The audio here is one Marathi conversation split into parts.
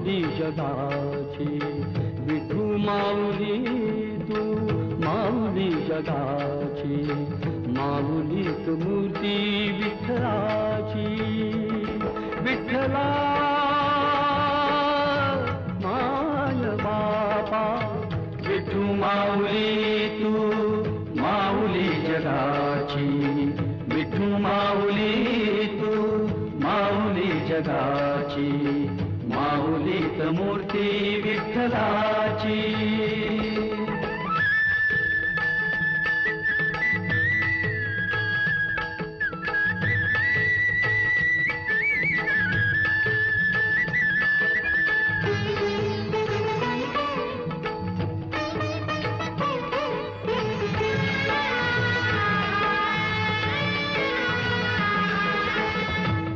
माऊली जगाची. विठू माऊली तू माऊली जगाची. माऊली तू मूर्ती विठ्ठलाची. विठ्ठला माय बापा. विठू माऊली मूर्ती विठ्ठलाची।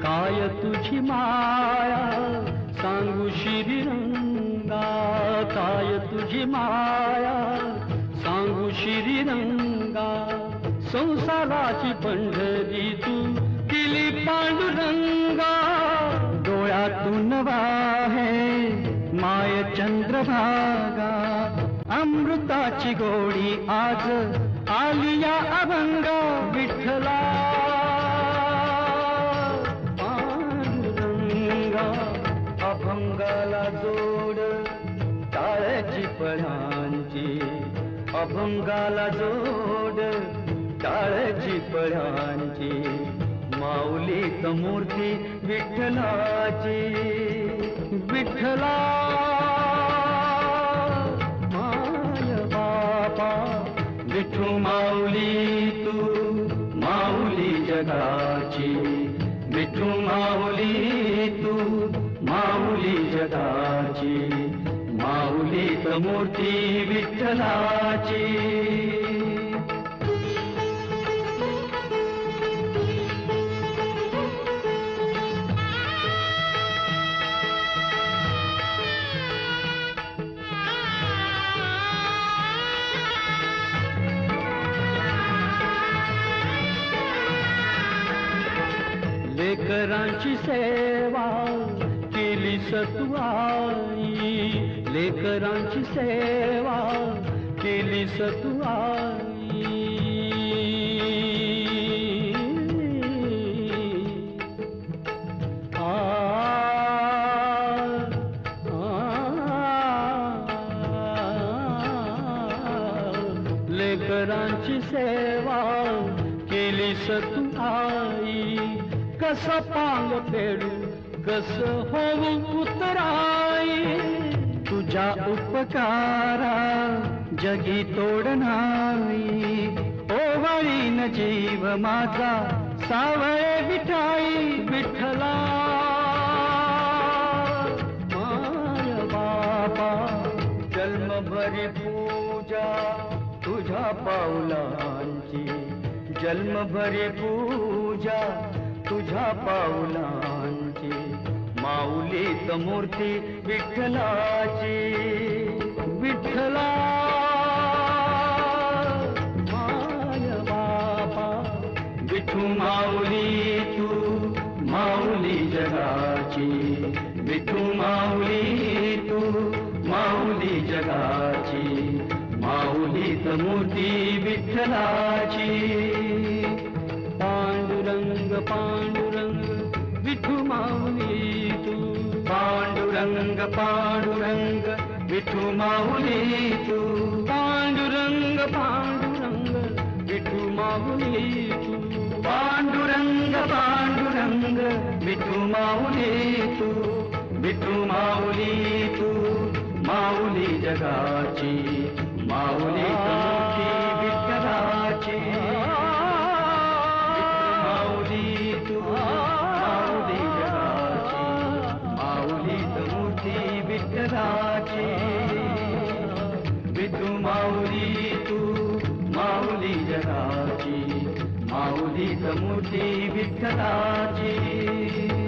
काय तुझी माया तुझी माया. सांगू श्रीरंगा संसाराची पंढरी तू दिली पांडुरंगा. डोळ्यातून वाहे माय चंद्रभागा. अमृताची गोडी आज आलिया अभंगा विठ्ठला. पांडुरंगा अभंगाला जोड पळांची अभंगाला जोड काळजी पळांची माऊली मूर्ती विठ्ठलाची. विठ्ठला माय बापा विठू माऊली तू माऊली जगाची. विठू माऊली तू माऊली जगाची. माऊलीत मूर्ती विठ्ठलाची। लेकरांची सेवा दिल्ली सतुआई लेकर आँच सेवा दिल्ली सतुआई लेकर आँच सतु आई कस पांग पेड़ू कस होऊ उतराई तुझ्या उपकारा जगी तोड नाही ओवाळीन जीव माझा सावळे विठाई विठ्ठला माय बाबा जन्मभरी पूजा तुझ्या पावलांची जन्मभरी पूजा तुझ्या पावलांची माऊलीत मूर्ती विठ्ठलाची विठ्ठला. माय बाबा विठू माऊली तू माऊली जगाची. विठू माऊली तू माऊली जगाची. माऊलीत मूर्ती विठ्ठलाची. पांडुरंग पांडुरंग विठू माऊली. पांडुरंग पांडुरंग विठू माऊली तू पांडुरंग पांडुरंग विठू माऊली तू पांडुरंग पांडुरंग विठू माऊली तू विठू माऊली तू माऊली जगाची. विठू माऊली तू माऊली जगाची माऊली समूची विठ्ठलाची।